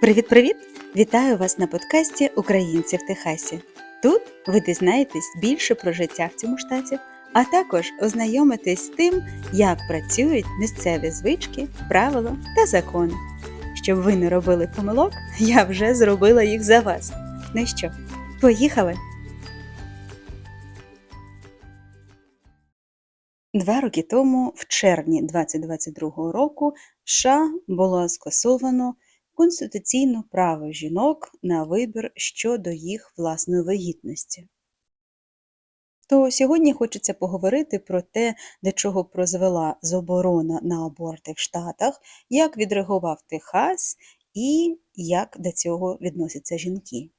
Привіт-привіт! Вітаю вас на подкасті Українці в Техасі. Тут ви дізнаєтесь більше про життя в цьому штаті, а також ознайомитесь з тим, як працюють місцеві звички, правила та закони. Щоб ви не робили помилок, я вже зробила їх за вас. Ну що, поїхали? Два роки тому, в червні 2022 року, США було скасовано конституційне право жінок на вибір щодо їх власної вагітності. То сьогодні хочеться поговорити про те, до чого призвела заборона на аборти в Штатах, як відреагував Техас і як до цього відносяться жінки.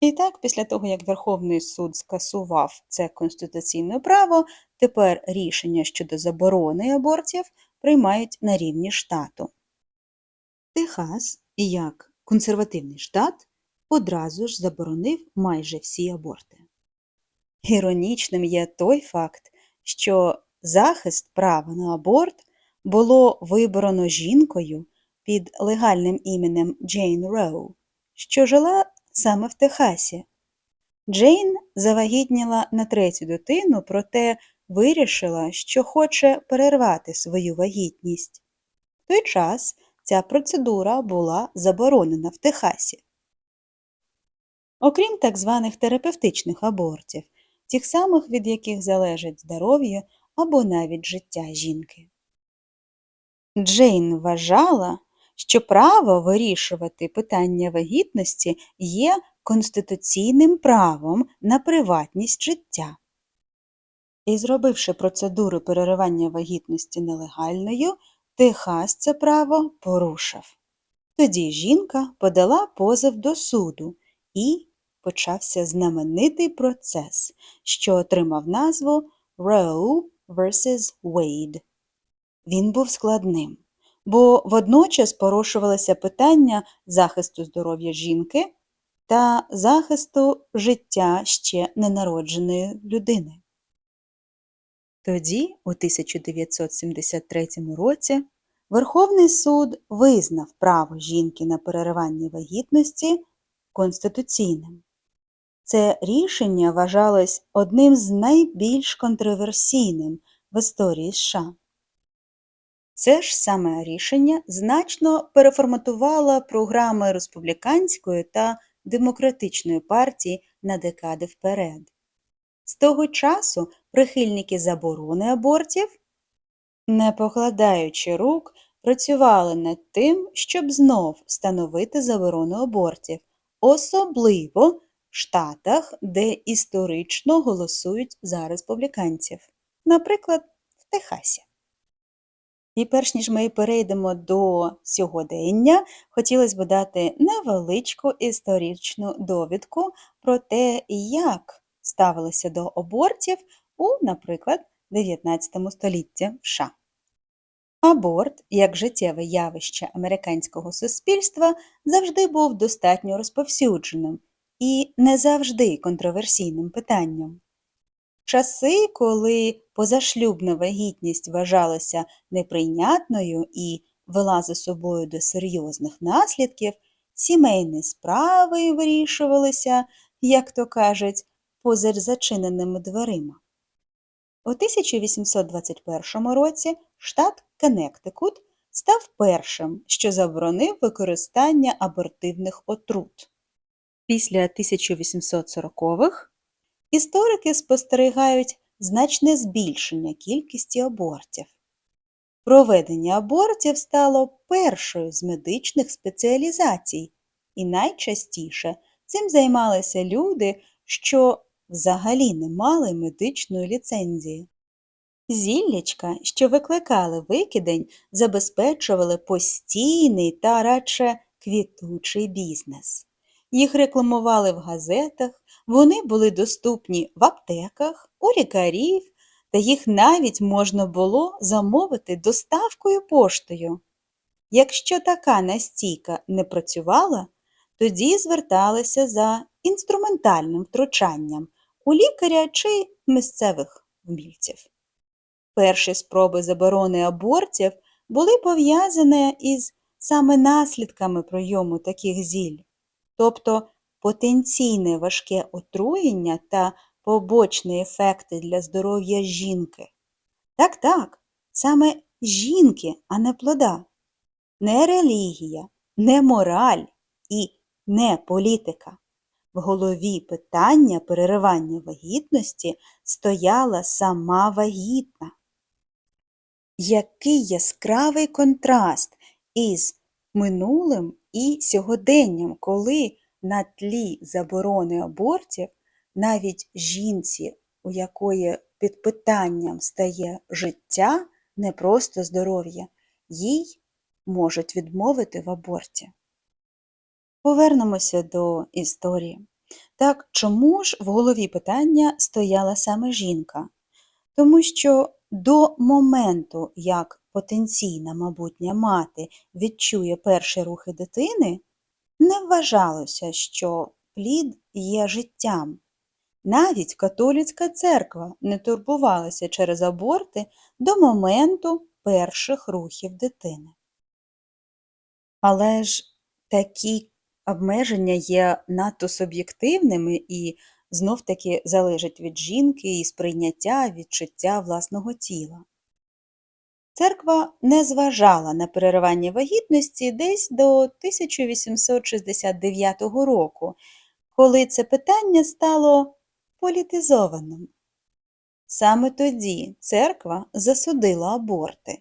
І так, після того, як Верховний суд скасував це конституційне право, тепер рішення щодо заборони абортів приймають на рівні штату. Техас, як консервативний штат, одразу ж заборонив майже всі аборти. Іронічним є той факт, що захист права на аборт було вибрано жінкою під легальним іменем Джейн Роу, що жила саме в Техасі. Джейн завагітніла на третю дитину, проте вирішила, що хоче перервати свою вагітність. В той час ця процедура була заборонена в Техасі. Окрім так званих терапевтичних абортів, тих самих, від яких залежить здоров'я або навіть життя жінки. Джейн вважала, що право вирішувати питання вагітності є конституційним правом на приватність життя. І зробивши процедуру переривання вагітності нелегальною, Техас це право порушив. Тоді жінка подала позов до суду і почався знаменитий процес, що отримав назву Roe vs. Wade. Він був складним, бо водночас порушувалося питання захисту здоров'я жінки та захисту життя ще ненародженої людини. Тоді, у 1973 році, Верховний суд визнав право жінки на переривання вагітності конституційним. Це рішення вважалось одним з найбільш контроверсійним в історії США. Це ж саме рішення значно переформатувало програми республіканської та демократичної партії на декади вперед. З того часу прихильники заборони абортів, не покладаючи рук, працювали над тим, щоб знов встановити заборону абортів, особливо в штатах, де історично голосують за республіканців, наприклад, в Техасі. І перш ніж ми перейдемо до сьогодення, хотілося б дати невеличку історичну довідку про те, як ставилися до абортів у, наприклад, 19 столітті в США. Аборт, як життєве явище американського суспільства, завжди був достатньо розповсюдженим і не завжди контроверсійним питанням. Часи, коли позашлюбна вагітність вважалася неприйнятною і вела за собою до серйозних наслідків, сімейні справи вирішувалися, як то кажуть, поза зачиненими дверима. У 1821 році штат Коннектикут став першим, що заборонив використання абортивних отрут. Після 1840-х історики спостерігають значне збільшення кількості абортів. Проведення абортів стало першою з медичних спеціалізацій, і найчастіше цим займалися люди, що взагалі не мали медичної ліцензії. Зіллячка, що викликали викидень, забезпечували постійний та радше квітучий бізнес. Їх рекламували в газетах, вони були доступні в аптеках, у лікарів, та їх навіть можна було замовити доставкою поштою. Якщо така настійка не працювала, тоді зверталися за інструментальним втручанням у лікаря чи місцевих вмільців. Перші спроби заборони абортів були пов'язані із саме наслідками прийому таких зіль, тобто потенційне важке отруєння та побочні ефекти для здоров'я жінки. Так, так, саме жінки, а не плода. Не релігія, не мораль і не політика. В голові питання переривання вагітності стояла сама вагітна. Який яскравий контраст із минулим і сьогоденням, коли на тлі заборони абортів навіть жінці, у якої під питанням стає життя, не просто здоров'я, їй можуть відмовити в аборті. Повернемося до історії. Так, чому ж в голові питання стояла саме жінка? Тому що до моменту, як потенційна майбутня мати відчує перші рухи дитини, не вважалося, що плід є життям. Навіть католицька церква не турбувалася через аборти до моменту перших рухів дитини. Але ж такі обмеження є надто суб'єктивними і знов-таки залежать від жінки і сприйняття, відчуття власного тіла. Церква не зважала на переривання вагітності десь до 1869 року, коли це питання стало політизованим. Саме тоді церква засудила аборти,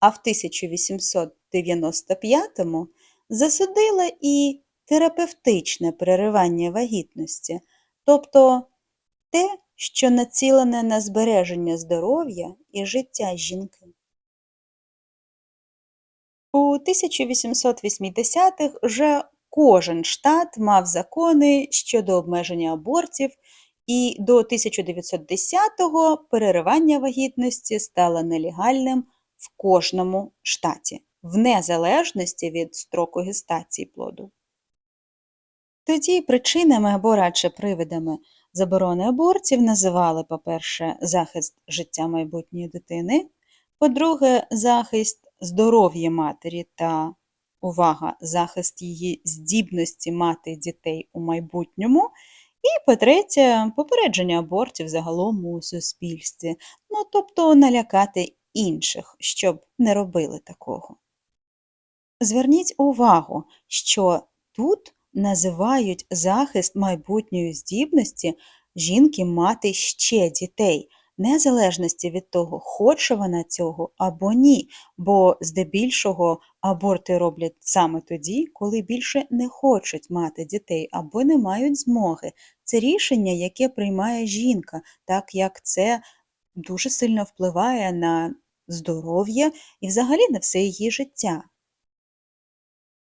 а в 1895-му засудила і терапевтичне переривання вагітності, тобто те, що націлене на збереження здоров'я і життя жінки. У 1880-х вже кожен штат мав закони щодо обмеження абортів, і до 1910-го переривання вагітності стало нелегальним в кожному штаті, в незалежності від строку гестації плоду. Тоді причинами або радше привидами заборони абортів називали, по-перше, захист життя майбутньої дитини, по-друге, захист здоров'я матері та увага, захист її здібності мати дітей у майбутньому. І, по-третє, попередження абортів загалом у суспільстві, ну тобто налякати інших, щоб не робили такого. Зверніть увагу, що тут називають захист майбутньої здібності жінки мати ще дітей, незалежності від того, хоче вона цього або ні, бо здебільшого аборти роблять саме тоді, коли більше не хочуть мати дітей або не мають змоги. Це рішення, яке приймає жінка, так як це дуже сильно впливає на здоров'я і взагалі на все її життя.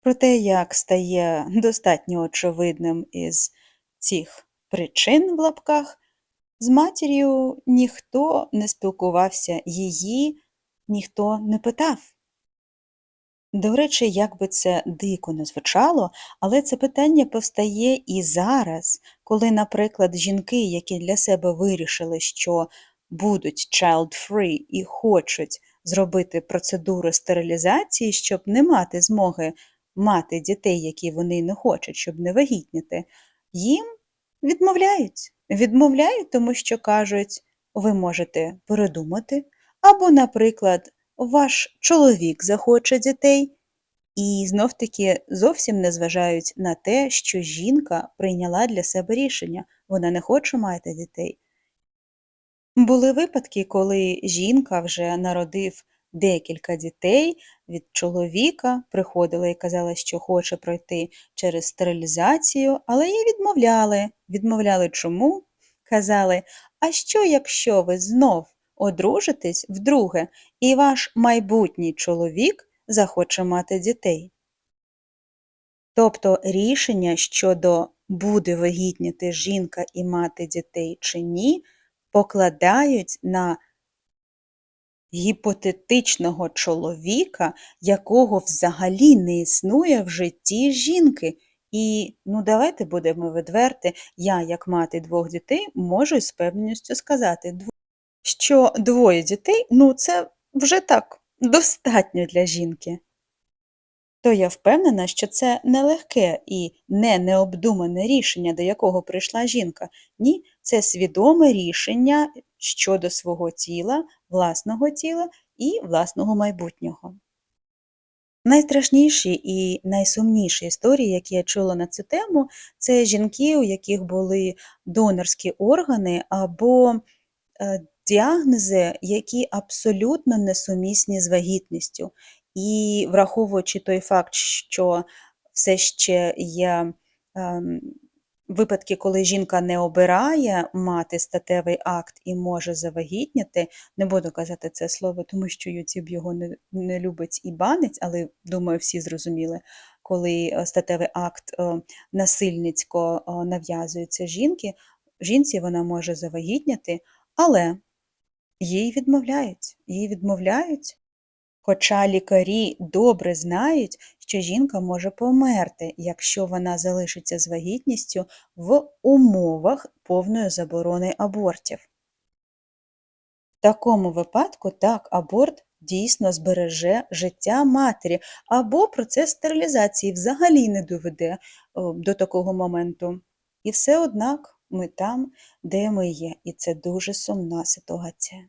Про те, як стає достатньо очевидним із цих причин в лапках, з матір'ю ніхто не спілкувався, її ніхто не питав. До речі, як би це дико не звучало, але це питання повстає і зараз, коли, наприклад, жінки, які для себе вирішили, що будуть child-free і хочуть зробити процедуру стерилізації, щоб не мати змоги мати дітей, які вони не хочуть, щоб не вагітніти, їм відмовляють. Відмовляють, тому що кажуть, ви можете передумати, або, наприклад, ваш чоловік захоче дітей, і знов-таки зовсім не зважають на те, що жінка прийняла для себе рішення, вона не хоче мати дітей. Були випадки, коли жінка вже народив декілька дітей від чоловіка, приходила і казала, що хоче пройти через стерилізацію, але їй відмовляли. Відмовляли чому? Казали, а що, якщо ви знов одружитесь вдруге, і ваш майбутній чоловік захоче мати дітей? Тобто рішення щодо буде вагітніти жінка і мати дітей чи ні, покладають на гіпотетичного чоловіка, якого взагалі не існує в житті жінки. І, ну, давайте будемо відверти, я, як мати двох дітей, можу з певністю сказати, що двоє дітей, ну, це вже так достатньо для жінки. то я впевнена, що це не легке і не необдумане рішення, до якого прийшла жінка. Ні, це свідоме рішення щодо свого тіла, власного тіла і власного майбутнього. Найстрашніші і найсумніші історії, які я чула на цю тему, це жінки, у яких були донорські органи або е, діагнози, які абсолютно несумісні з вагітністю. І враховуючи той факт, що все ще є ем, випадки, коли жінка не обирає мати статевий акт і може завагітніти, не буду казати це слово, тому що Ютуб його не, не любить і банить, але думаю, всі зрозуміли, коли е, статевий акт е, насильницько е, нав'язується жінки, жінці вона може завагітніти, але їй відмовляють. Їй відмовляють. Хоча лікарі добре знають, що жінка може померти, якщо вона залишиться з вагітністю в умовах повної заборони абортів. В такому випадку так, аборт дійсно збереже життя матері, або процес стерилізації взагалі не доведе до такого моменту. І все однак ми там, де ми є, і це дуже сумна ситуація.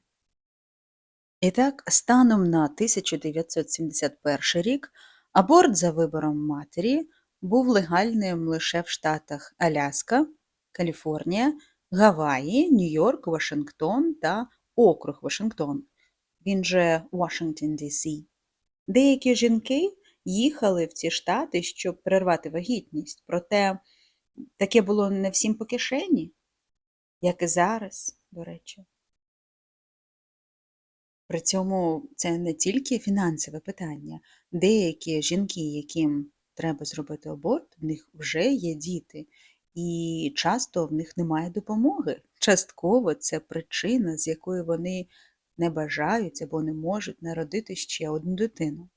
І так, станом на 1971 рік аборт за вибором матері був легальним лише в штатах Аляска, Каліфорнія, Гаваї, Нью-Йорк, Вашингтон та округ Вашингтон, він же Вашингтон, Ді-Сі. Деякі жінки їхали в ці штати, щоб перервати вагітність, проте таке було не всім по кишені, як і зараз, до речі. При цьому це не тільки фінансове питання. Деякі жінки, яким треба зробити аборт, в них вже є діти, і часто в них немає допомоги. Частково це причина, з якої вони не бажають або не можуть народити ще одну дитину.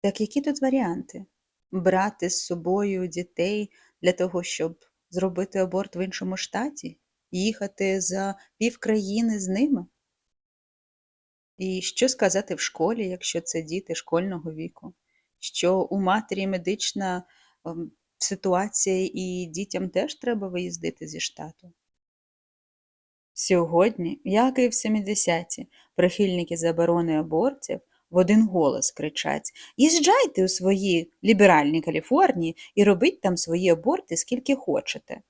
Так які тут варіанти? Брати з собою дітей для того, щоб зробити аборт в іншому штаті, їхати за півкраїни з ними? І що сказати в школі, якщо це діти школьного віку? Що у матері медична ем, ситуація і дітям теж треба виїздити зі штату? Сьогодні, як і в 70-ті, прихильники заборони абортів в один голос кричать Їжджайте у свої ліберальні Каліфорнії і робіть там свої аборти скільки хочете.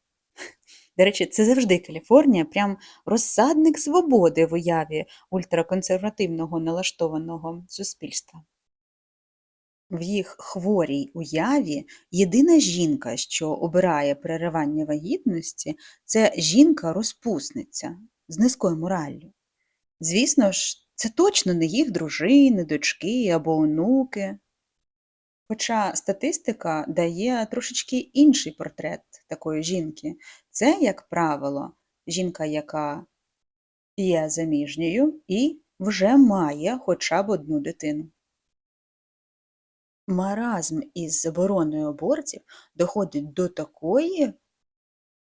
До речі, це завжди Каліфорнія, прям розсадник свободи в уяві ультраконсервативного налаштованого суспільства. В їх хворій уяві єдина жінка, що обирає переривання вагітності, це жінка-розпусниця з низькою мораллю. Звісно ж, це точно не їх дружини, дочки або онуки. Хоча статистика дає трошечки інший портрет такої жінки. Це, як правило, жінка, яка є заміжньою і вже має хоча б одну дитину. Маразм із забороною абортів доходить до такої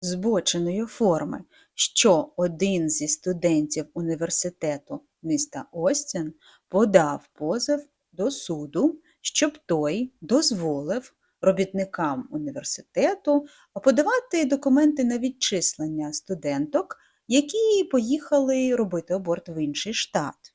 збоченої форми, що один зі студентів університету міста Остін подав позов до суду, щоб той дозволив робітникам університету подавати документи на відчислення студенток, які поїхали робити аборт в інший штат.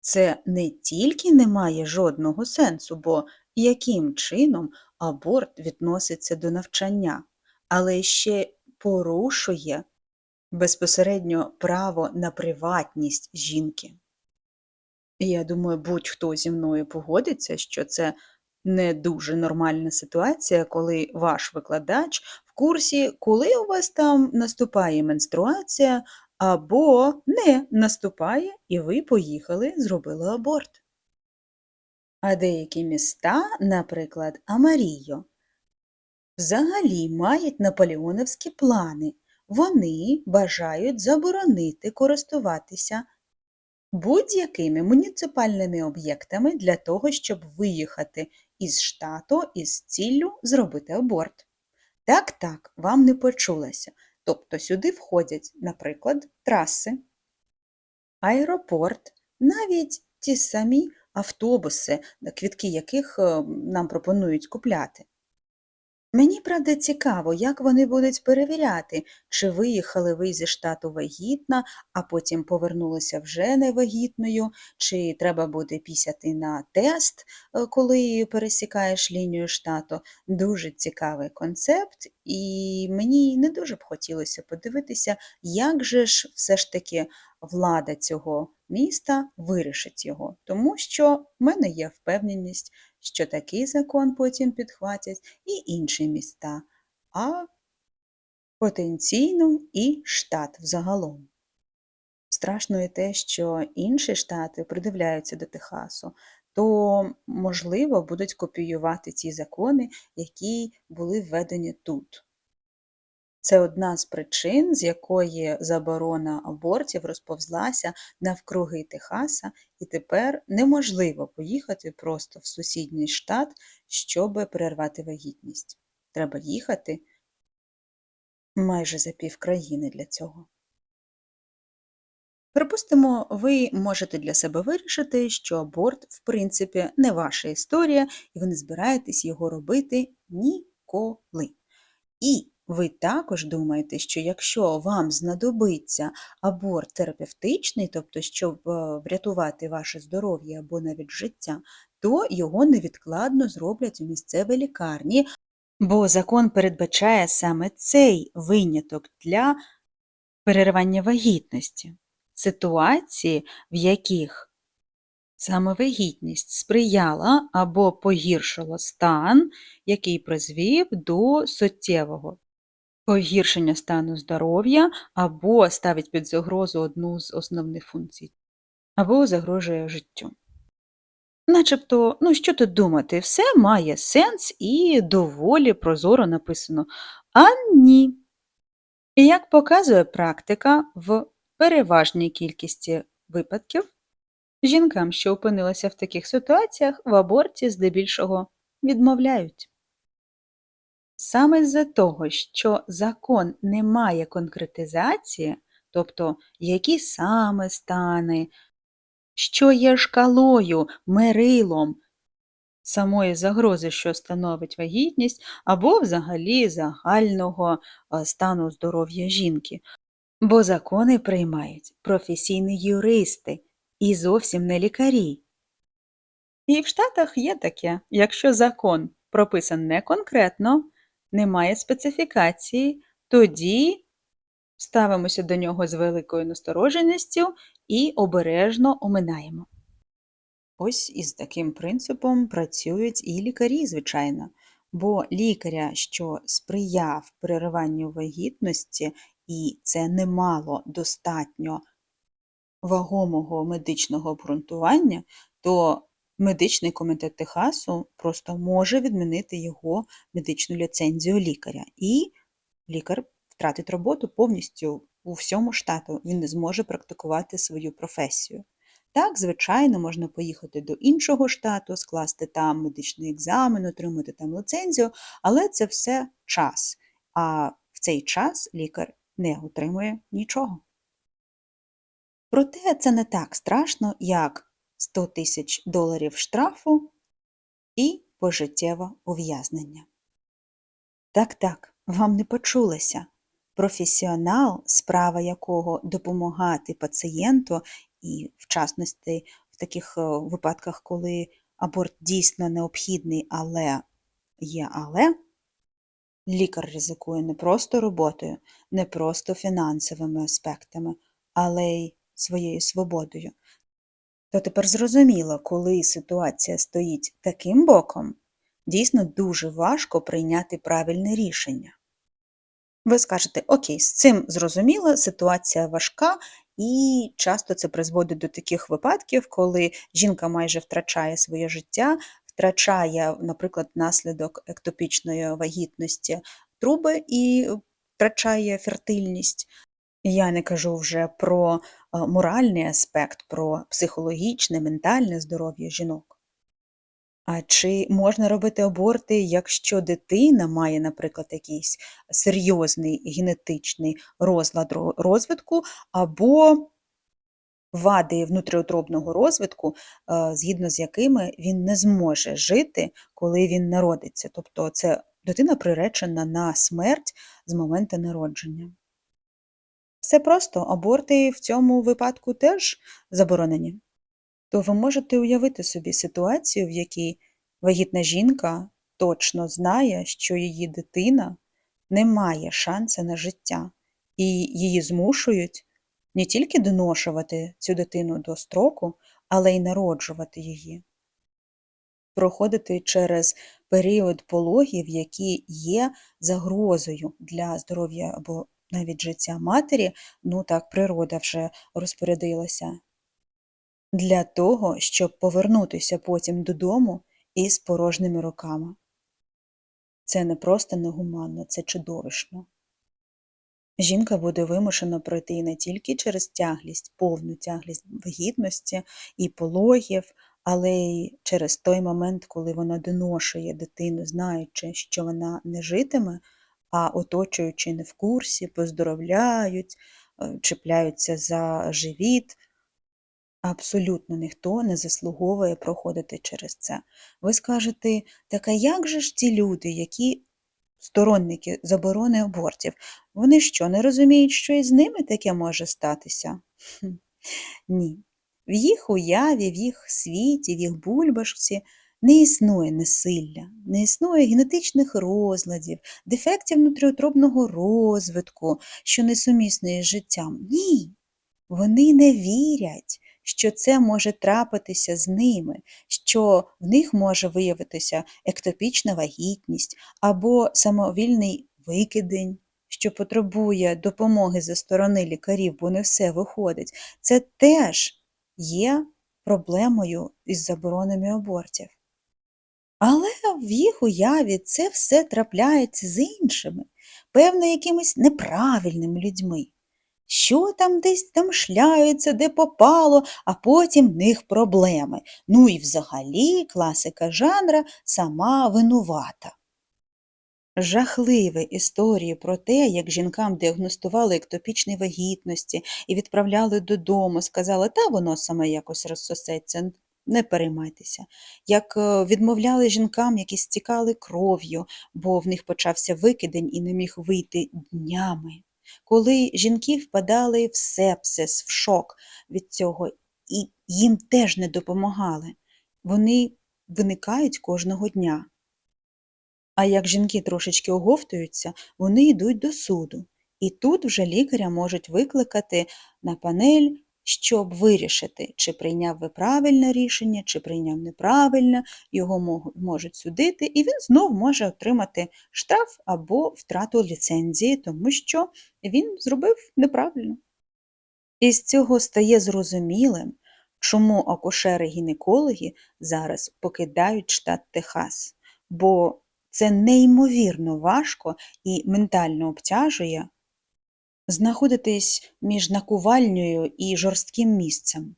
Це не тільки не має жодного сенсу, бо яким чином аборт відноситься до навчання, але ще порушує безпосередньо право на приватність жінки. Я думаю, будь-хто зі мною погодиться, що це не дуже нормальна ситуація, коли ваш викладач в курсі, коли у вас там наступає менструація, або не наступає, і ви поїхали, зробили аборт. А деякі міста, наприклад, Амарійо, взагалі мають наполеоновські плани. Вони бажають заборонити користуватися будь-якими муніципальними об'єктами для того, щоб виїхати із штату із ціллю зробити аборт. Так, так, вам не почулося. Тобто сюди входять, наприклад, траси, аеропорт, навіть ті самі автобуси, квітки яких е, нам пропонують купляти. Мені правда цікаво, як вони будуть перевіряти, чи виїхали ви зі штату вагітна, а потім повернулися вже невагітною, чи треба буде пісяти на тест, е, коли пересікаєш лінію штату. Дуже цікавий концепт, і мені не дуже б хотілося подивитися, як же ж все ж таки влада цього міста вирішить його, тому що в мене є впевненість, що такий закон потім підхватять і інші міста, а потенційно і штат взагалом. Страшно і те, що інші штати придивляються до Техасу, то, можливо, будуть копіювати ті закони, які були введені тут. Це одна з причин, з якої заборона абортів розповзлася навкруги Техаса, і тепер неможливо поїхати просто в сусідній штат, щоб перервати вагітність. Треба їхати майже за пів країни для цього. Припустимо, ви можете для себе вирішити, що аборт, в принципі, не ваша історія, і ви не збираєтесь його робити ніколи. І ви також думаєте, що якщо вам знадобиться аборт терапевтичний, тобто щоб е, врятувати ваше здоров'я або навіть життя, то його невідкладно зроблять у місцевій лікарні, бо закон передбачає саме цей виняток для переривання вагітності, ситуації, в яких саме вагітність сприяла або погіршила стан, який призвів до суттєвого погіршення стану здоров'я або ставить під загрозу одну з основних функцій, або загрожує життю. Начебто, ну що тут думати, все має сенс і доволі прозоро написано. А ні. І як показує практика, в переважній кількості випадків жінкам, що опинилися в таких ситуаціях, в аборті здебільшого відмовляють. Саме з-за того, що закон не має конкретизації, тобто які саме стани, що є шкалою, мерилом самої загрози, що становить вагітність, або взагалі загального е, стану здоров'я жінки. Бо закони приймають професійні юристи і зовсім не лікарі. І в Штатах є таке, якщо закон прописан не конкретно, немає специфікації, тоді ставимося до нього з великою настороженістю і обережно оминаємо. Ось із таким принципом працюють і лікарі, звичайно, бо лікаря, що сприяв перериванню вагітності, і це не мало достатньо вагомого медичного обґрунтування, то медичний комітет Техасу просто може відмінити його медичну ліцензію лікаря, і лікар втратить роботу повністю у всьому штату. Він не зможе практикувати свою професію. Так, звичайно, можна поїхати до іншого штату, скласти там медичний екзамен, отримати там ліцензію, але це все час. А в цей час лікар не отримує нічого. Проте це не так страшно, як 100 тисяч доларів штрафу і пожиттєве ув'язнення. Так, так, вам не почулося. Професіонал, справа якого допомагати пацієнту, і, в частності, в таких е, випадках, коли аборт дійсно необхідний, але є але, лікар ризикує не просто роботою, не просто фінансовими аспектами, але й своєю свободою. То тепер зрозуміло, коли ситуація стоїть таким боком, дійсно дуже важко прийняти правильне рішення. Ви скажете, окей, з цим зрозуміло, ситуація важка, і часто це призводить до таких випадків, коли жінка майже втрачає своє життя, втрачає, наприклад, внаслідок ектопічної вагітності труби і втрачає фертильність. Я не кажу вже про моральний аспект, про психологічне, ментальне здоров'я жінок. А чи можна робити аборти, якщо дитина має, наприклад, якийсь серйозний генетичний розлад розвитку, або вади внутріутробного розвитку, згідно з якими він не зможе жити, коли він народиться. Тобто це дитина приречена на смерть з моменту народження. Все просто, аборти в цьому випадку теж заборонені. То ви можете уявити собі ситуацію, в якій вагітна жінка точно знає, що її дитина не має шансу на життя, і її змушують не тільки доношувати цю дитину до строку, але й народжувати її, проходити через період пологів, які є загрозою для здоров'я або навіть життя матері, ну так природа вже розпорядилася, для того, щоб повернутися потім додому із порожніми руками. Це не просто негуманно, це чудовищно. Жінка буде вимушена пройти не тільки через тяглість, повну тяглість вагітності і пологів, але й через той момент, коли вона доношує дитину, знаючи, що вона не житиме, а оточуючи не в курсі, поздоровляють, е, чіпляються за живіт. Абсолютно ніхто не заслуговує проходити через це. Ви скажете, так а як же ж ті люди, які сторонники заборони абортів, вони що, не розуміють, що і з ними таке може статися? Хм, Ні. В їх уяві, в їх світі, в їх бульбашці не існує насилля, не існує генетичних розладів, дефектів внутріутробного розвитку, що несумісні з життям. Ні. Вони не вірять, що це може трапитися з ними, що в них може виявитися ектопічна вагітність або самовільний викидень, що потребує допомоги зі сторони лікарів, бо не все виходить. Це теж є проблемою із заборонами абортів. Але в їх уяві це все трапляється з іншими, певно, якимись неправильними людьми. Що там десь там шляються, де попало, а потім в них проблеми. Ну і взагалі класика жанра сама винувата. Жахливі історії про те, як жінкам діагностували ектопічні вагітності і відправляли додому, сказали, та воно саме якось розсосеться, не переймайтеся. Як е, відмовляли жінкам, які стікали кров'ю, бо в них почався викидень і не міг вийти днями. Коли жінки впадали в сепсис, в шок від цього, і їм теж не допомагали. Вони виникають кожного дня. А як жінки трошечки оговтуються, вони йдуть до суду. І тут вже лікаря можуть викликати на панель, щоб вирішити, чи прийняв ви правильне рішення, чи прийняв неправильне, його можуть судити, і він знов може отримати штраф або втрату ліцензії, тому що він зробив неправильно. І з цього стає зрозумілим, чому акушери-гінекологи зараз покидають штат Техас, бо це неймовірно важко і ментально обтяжує знаходитись між накувальнею і жорстким місцем.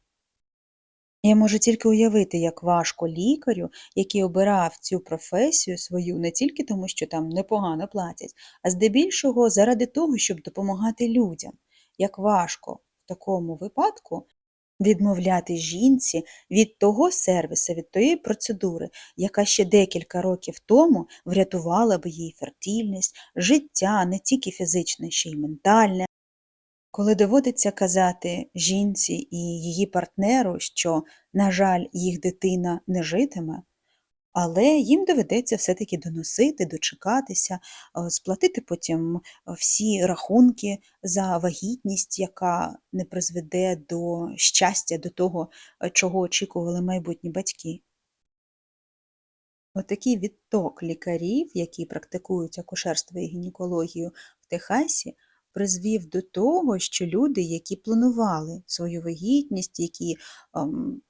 Я можу тільки уявити, як важко лікарю, який обирав цю професію свою не тільки тому, що там непогано платять, а здебільшого заради того, щоб допомагати людям. Як важко в такому випадку відмовляти жінці від того сервісу, від тої процедури, яка ще декілька років тому врятувала б їй фертильність, життя не тільки фізичне, ще й ментальне. Коли доводиться казати жінці і її партнеру, що, на жаль, їх дитина не житиме, але їм доведеться все-таки доносити, дочекатися, е, сплатити потім е, всі рахунки за вагітність, яка не призведе до щастя, до того, е, чого очікували майбутні батьки. Отакий відток лікарів, які практикують акушерство і гінекологію в Техасі, призвів до того, що люди, які планували свою вагітність, які ем,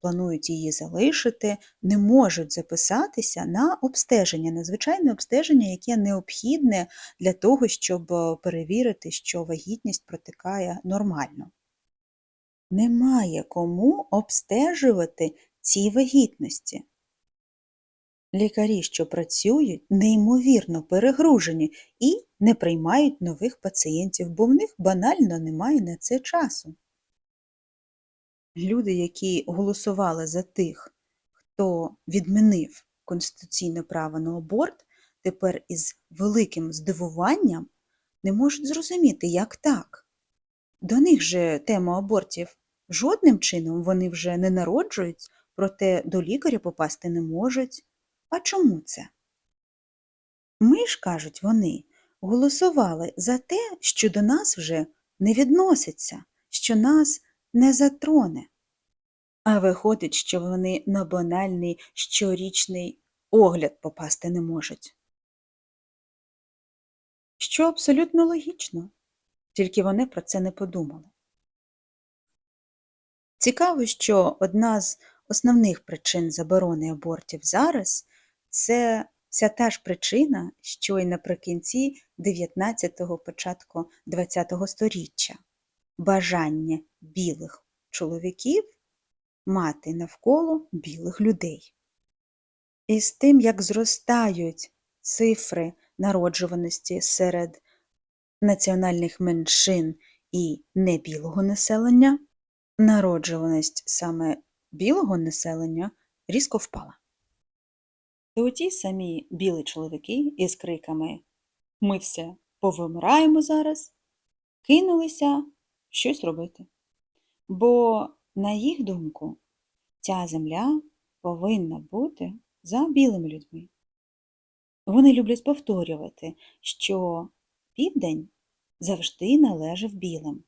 планують її залишити, не можуть записатися на обстеження, на звичайне обстеження, яке необхідне для того, щоб е, перевірити, що вагітність протикає нормально. Немає кому обстежувати ці вагітності. Лікарі, що працюють, неймовірно перегружені і не приймають нових пацієнтів, бо в них банально немає на це часу. Люди, які голосували за тих, хто відмінив конституційне право на аборт, тепер із великим здивуванням не можуть зрозуміти, як так. До них же тема абортів жодним чином вони вже не народжують, проте до лікаря попасти не можуть. А чому це? Ми ж, кажуть вони, голосували за те, що до нас вже не відноситься, що нас не затроне. А виходить, що вони на банальний щорічний огляд попасти не можуть. Що абсолютно логічно, тільки вони про це не подумали. Цікаво, що одна з основних причин заборони абортів зараз це вся та ж причина, що й наприкінці 19-го, початку 20-го сторіччя бажання білих чоловіків мати навколо білих людей. І з тим, як зростають цифри народжуваності серед національних меншин і небілого населення, народжуваність саме білого населення різко впала. І ті самі білі чоловіки із криками Ми все повимираємо зараз, кинулися щось робити. Бо, на їх думку, ця земля повинна бути за білими людьми. Вони люблять повторювати, що південь завжди належав білим.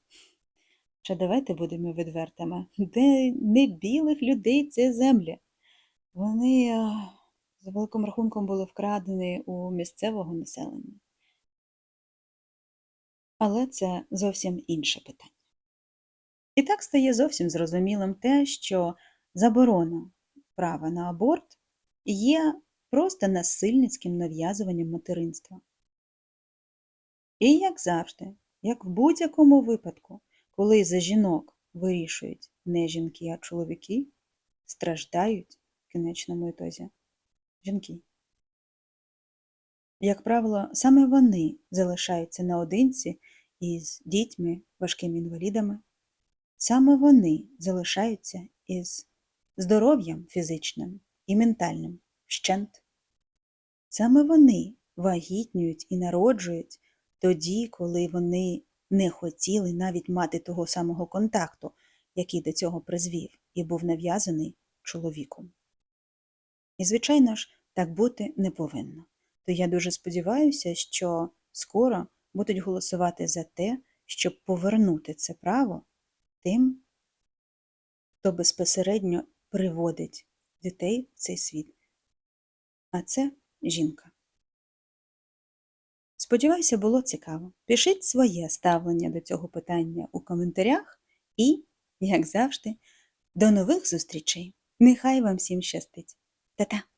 Чи давайте будемо відвертими, де не білих людей це землі. Вони, за великим рахунком, були вкрадені у місцевого населення. Але це зовсім інше питання. І так стає зовсім зрозумілим те, що заборона права на аборт є просто насильницьким нав'язуванням материнства. І як завжди, як в будь-якому випадку, коли за жінок вирішують не жінки, а чоловіки, страждають в кінечному ітозі жінки. Як правило, саме вони залишаються наодинці із дітьми, важкими інвалідами, саме вони залишаються із здоров'ям фізичним і ментальним вщент. Саме вони вагітнюють і народжують тоді, коли вони не хотіли навіть мати того самого контакту, який до цього призвів і був нав'язаний чоловіком. І, звичайно ж, так бути не повинно. То я дуже сподіваюся, що скоро будуть голосувати за те, щоб повернути це право тим, хто безпосередньо приводить дітей в цей світ. А це жінка. Сподіваюся, було цікаво. Пишіть своє ставлення до цього питання у коментарях і, як завжди, до нових зустрічей. Нехай вам всім щастить. Та-та!